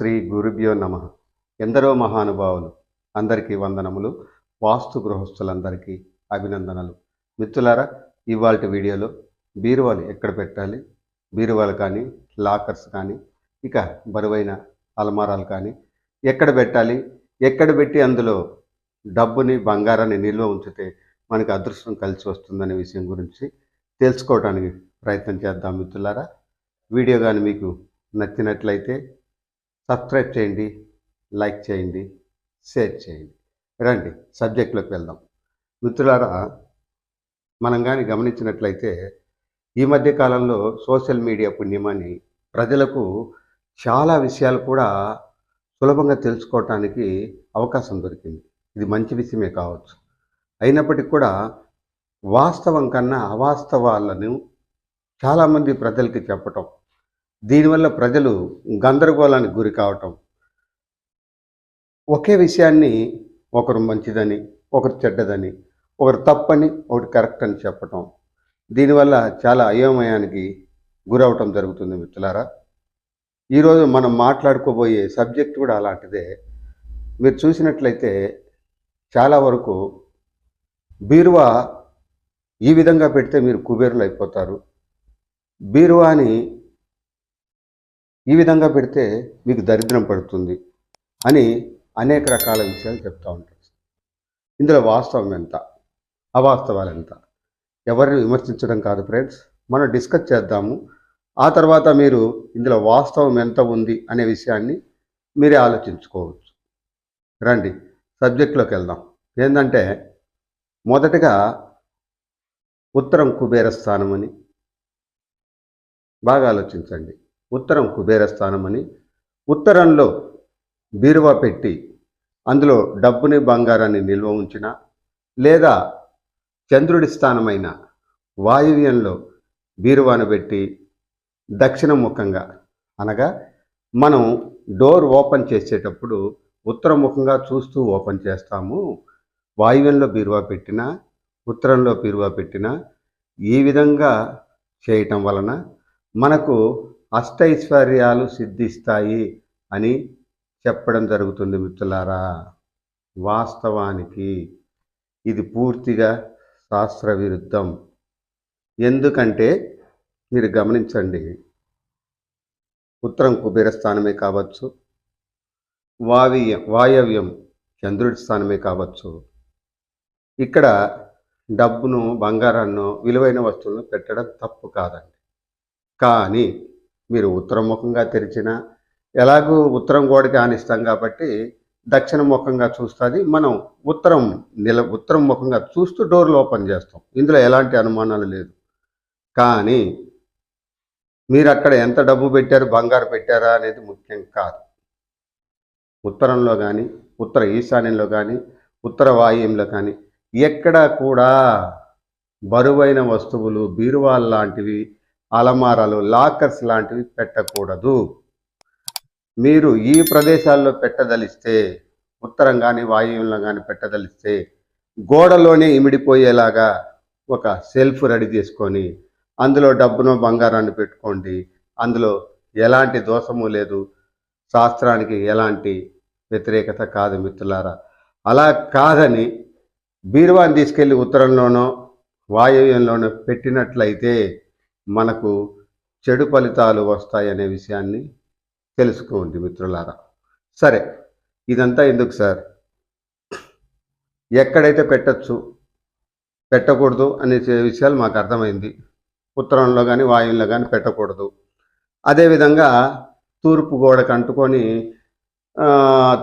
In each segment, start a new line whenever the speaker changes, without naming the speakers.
శ్రీ గురుభ్యో నమ. ఎందరో మహానుభావులు అందరికీ వందనములు వాస్తు గృహస్థులందరికీ అభినందనలు. మిత్రులారా ఇవాళ వీడియోలో బీరువాలు ఎక్కడ పెట్టాలి? బీరువాలు కానీ లాకర్స్ కానీ ఇక బరువైన అలమారాలు కానీ ఎక్కడ పెట్టాలి? ఎక్కడ పెట్టి అందులో డబ్బుని బంగారాన్ని నిల్వ ఉంచితే మనకు అదృష్టం కలిసి వస్తుందనే విషయం గురించి తెలుసుకోవడానికి ప్రయత్నం చేద్దాం మిత్రులారా. వీడియో కానీ మీకు నచ్చినట్లయితే సబ్స్క్రైబ్ చేయండి లైక్ చేయండి షేర్ చేయండి. రండి సబ్జెక్ట్లోకి వెళ్దాం. మిత్రులారా మనం కానీ గమనించినట్లయితే ఈ మధ్య కాలంలో సోషల్ మీడియా పుణ్యమని ప్రజలకు చాలా విషయాలు కూడా సులభంగా తెలుసుకోవటానికి అవకాశం దొరికింది. ఇది మంచి విషయమే కావచ్చు. అయినప్పటికీ కూడా వాస్తవం కన్నా అవాస్తవాలను చాలామంది ప్రజలకి చెప్పటం దీనివల్ల ప్రజలు గందరగోళానికి గురి కావటం. ఒకే విషయాన్ని ఒకరు మంచిదని ఒకరు చెడ్డదని ఒకరు తప్పని ఒకటి కరెక్ట్ అని చెప్పటం. దీనివల్ల చాలా అయోమయానికి గురవటం జరుగుతుంది మిత్రులారా. ఈరోజు మనం మాట్లాడుకోబోయే సబ్జెక్ట్ కూడా అలాంటిదే. మీరు చూసినట్లయితే చాలా వరకు బీరువా ఈ విధంగా పెడితే మీరు కుబేరులు అయిపోతారు. బీరువాని ఈ విధంగా పెడితే మీకు దరిద్రం పడుతుంది అని అనేక రకాల విషయాలు చెప్తూ ఉంటారు. ఇందులో వాస్తవం ఎంత? అవాస్తవాలు ఎంత? ఎవరిని విమర్శించడం కాదు ఫ్రెండ్స్. మనం డిస్కస్ చేద్దాము. ఆ తర్వాత మీరు ఇందులో వాస్తవం ఎంత ఉంది అనే విషయాన్ని మీరే ఆలోచించుకోవచ్చు. రండి సబ్జెక్ట్లోకి వెళ్దాం. ఏంటంటే మొదటగా ఉత్తరం కుబేర స్థానం అని బాగా ఆలోచించండి. ఉత్తరం కుబేర అని ఉత్తరంలో బీరువా పెట్టి అందులో డబ్బుని బంగారాన్ని నిల్వ ఉంచిన లేదా చంద్రుడి స్థానమైన వాయువ్యంలో బీరువాను పెట్టి దక్షిణ ముఖంగా అనగా మనం డోర్ ఓపెన్ చేసేటప్పుడు ఉత్తరముఖంగా చూస్తూ ఓపెన్ చేస్తాము. వాయువ్యంలో బీరువా పెట్టినా ఉత్తరంలో బీరువా పెట్టినా ఈ విధంగా చేయటం వలన మనకు అష్టైశ్వర్యాలు సిద్ధిస్తాయి అని చెప్పడం జరుగుతుంది మిత్రులారా. వాస్తవానికి ఇది పూర్తిగా శాస్త్ర విరుద్ధం ఎందుకంటే మీరు గమనించండి ఉత్తరం కుబేర స్థానమే కావచ్చు వాయువ్యం వాయవ్యం చంద్రుడి స్థానమే కావచ్చు. ఇక్కడ డబ్బును బంగారాన్ని విలువైన వస్తువులను పెట్టడం తప్పు కాదండి. కానీ మీరు ఉత్తరముఖంగా తెరిచిన ఎలాగూ ఉత్తరం గోడకి ఆనిస్తాం కాబట్టి దక్షిణ ముఖంగా చూస్తుంది. మనం ఉత్తరం నిల ఉత్తరం ముఖంగా చూస్తూ డోర్లు ఓపెన్ చేస్తాం. ఇందులో ఎలాంటి అనుమానాలు లేదు. కానీ మీరు అక్కడ ఎంత డబ్బు పెట్టారు బంగారు పెట్టారా అనేది ముఖ్యం కాదు. ఉత్తరంలో కానీ ఉత్తర ఈశాన్యంలో కానీ ఉత్తర వాయుంలో కానీ ఎక్కడా కూడా బరువైన వస్తువులు బీరువాల్ లాంటివి అలమారాలు లాకర్స్ లాంటివి పెట్టకూడదు. మీరు ఈ ప్రదేశాల్లో పెట్టదలిస్తే ఉత్తరం కానీ వాయువ్యంలో కానీ పెట్టదలిస్తే గోడలోనే ఇమిడిపోయేలాగా ఒక సెల్ఫ్ రెడీ చేసుకొని అందులో డబ్బును బంగారాన్ని పెట్టుకోండి. అందులో ఎలాంటి దోషము లేదు. శాస్త్రానికి ఎలాంటి వ్యతిరేకత కాదు మిత్రులారా. అలా కాదని బీరువాని తీసుకెళ్ళి ఉత్తరంలోనో వాయువ్యంలోనో పెట్టినట్లయితే మనకు చెడు ఫలితాలు వస్తాయనే విషయాన్ని తెలుసుకోండి మిత్రులారా. సరే ఇదంతా ఎందుకు సార్? ఎక్కడైతే పెట్టచ్చు పెట్టకూడదు అనే విషయాలు మాకు అర్థమైంది. ఉత్తరంలో కానీ వాయువులో కానీ పెట్టకూడదు. అదేవిధంగా తూర్పు గోడకు అంటుకొని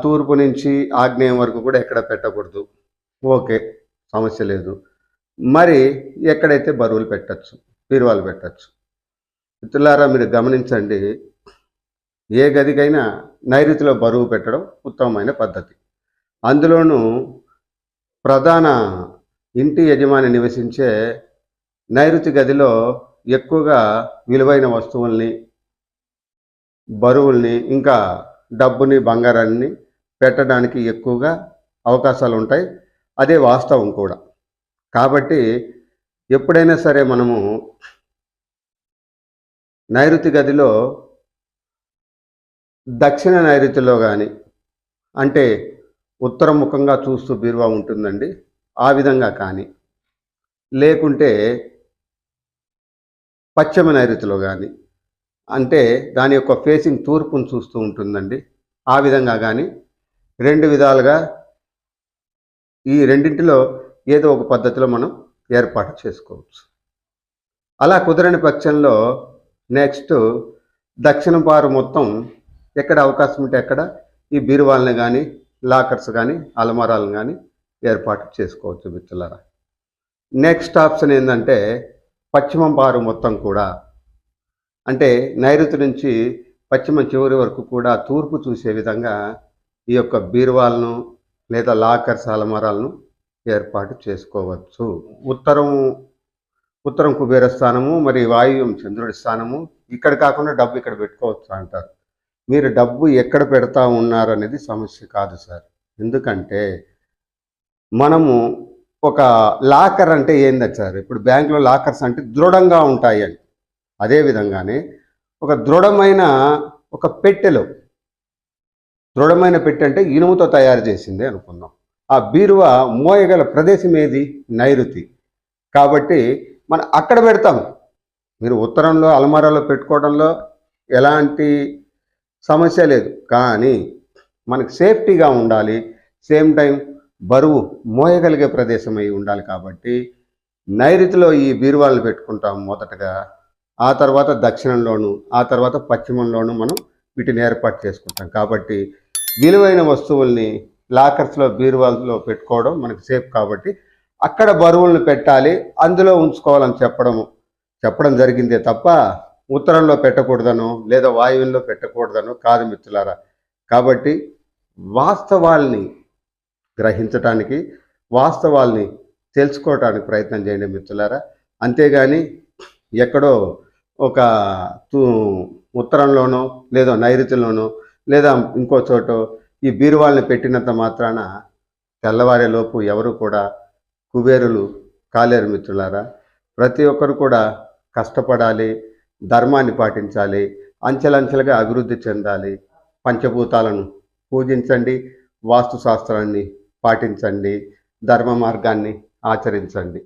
తూర్పు నుంచి ఆగ్నేయం వరకు కూడా ఎక్కడ పెట్టకూడదు. ఓకే సమస్య లేదు. మరి ఎక్కడైతే బరువులు పెట్టచ్చు? బీరువాలు పెట్టచ్చు. మిత్రులారా మీరు గమనించండి ఏ గదికైనా నైరుతిలో బరువు పెట్టడం ఉత్తమమైన పద్ధతి. అందులోనూ ప్రధాన ఇంటి యజమాని నివసించే నైరుతి గదిలో ఎక్కువగా విలువైన వస్తువుల్ని బరువుల్ని ఇంకా డబ్బుని బంగారాన్ని పెట్టడానికి ఎక్కువగా అవకాశాలు ఉంటాయి అదే వాస్తవం కూడా. కాబట్టి ఎప్పుడైనా సరే మనము నైరుతి గదిలో దక్షిణ నైరుతిలో కానీ అంటే ఉత్తర ముఖంగా చూస్తూ బీరువా ఉంటుందండి ఆ విధంగా కానీ లేకుంటే పశ్చిమ నైరుతిలో కానీ అంటే దాని యొక్క ఫేసింగ్ తూర్పును చూస్తూ ఉంటుందండి ఆ విధంగా కానీ రెండు విధాలుగా ఈ రెండింటిలో ఏదో ఒక పద్ధతిలో మనం ఏర్పాటు చేసుకోవచ్చు. అలా కుదరని పక్షంలో నెక్స్ట్ దక్షిణ పారు మొత్తం ఎక్కడ అవకాశం ఉంటే ఎక్కడ ఈ బీరువాలని కానీ లాకర్స్ కానీ అలమారాలను కానీ ఏర్పాటు చేసుకోవచ్చు మిత్రులరా. నెక్స్ట్ ఆప్షన్ ఏంటంటే పశ్చిమ పారు మొత్తం కూడా. అంటే నైరుతి నుంచి పశ్చిమ చివరి వరకు కూడా తూర్పు చూసే విధంగా ఈ యొక్క బీరువాలను లేదా లాకర్స్ అలమారాలను ఏర్పాటు చేసుకోవచ్చు. ఉత్తరం ఉత్తరం కుబేర స్థానము మరి వాయువ్యం చంద్రుడి స్థానము. ఇక్కడ కాకుండా డబ్బు ఇక్కడ పెట్టుకోవచ్చు అంటారు. మీరు డబ్బు ఎక్కడ పెడతా ఉన్నారు అనేది సమస్య కాదు సార్. ఎందుకంటే మనము ఒక లాకర్ అంటే ఏంది సార్? ఇప్పుడు బ్యాంకులో లాకర్స్ అంటే దృఢంగా ఉంటాయి అని. అదే విధంగానే ఒక దృఢమైన ఒక పెట్టెలో దృఢమైన పెట్టె అంటే ఇనుముతో తయారు చేసింది అనుకుందాం. ఆ బీరువా మోయగల ప్రదేశం ఏది? నైరుతి. కాబట్టి మనం అక్కడ పెడతాం. మీరు ఉత్తరంలో అలమారాలో పెట్టుకోవడంలో ఎలాంటి సమస్య లేదు. కానీ మనకు సేఫ్టీగా ఉండాలి. సేమ్ టైం బరువు మోయగలిగే ప్రదేశం అయి ఉండాలి కాబట్టి నైరుతిలో ఈ బీరువాళ్ళు పెట్టుకుంటాం మొదటగా. ఆ తర్వాత దక్షిణంలోను ఆ తర్వాత పశ్చిమంలోను మనం వీటిని ఏర్పాటు చేసుకుంటాం. కాబట్టి విలువైన వస్తువుల్ని లాకర్స్లో బీరువాల్లో పెట్టుకోవడం మనకు సేఫ్ కాబట్టి అక్కడ బరువులను పెట్టాలి అందులో ఉంచుకోవాలని చెప్పడము. చెప్పడం జరిగిందే తప్ప ఉత్తరంలో పెట్టకూడదనో లేదా వాయువుల్లో పెట్టకూడదనో కాదు మిత్రులారా. కాబట్టి వాస్తవాల్ని గ్రహించటానికి వాస్తవాల్ని తెలుసుకోవటానికి ప్రయత్నం చేయండి మిత్రులారా. అంతేగాని ఎక్కడో ఒక తూ ఉత్తరంలోనో లేదా నైరుతిలోనో లేదా ఇంకో చోటో ఈ బీరువాల్ని పెట్టినంత మాత్రాన తెల్లవారేలోపు ఎవరు కూడా కుబేరులు కాలేరు మిత్రులారా ప్రతి ఒక్కరు కూడా కష్టపడాలి ధర్మాన్ని పాటించాలి అంచెలంచెలుగా అభివృద్ధి చెందాలి పంచభూతాలను పూజించండి వాస్తు శాస్త్రాన్ని పాటించండి ధర్మ మార్గాన్ని ఆచరించండి.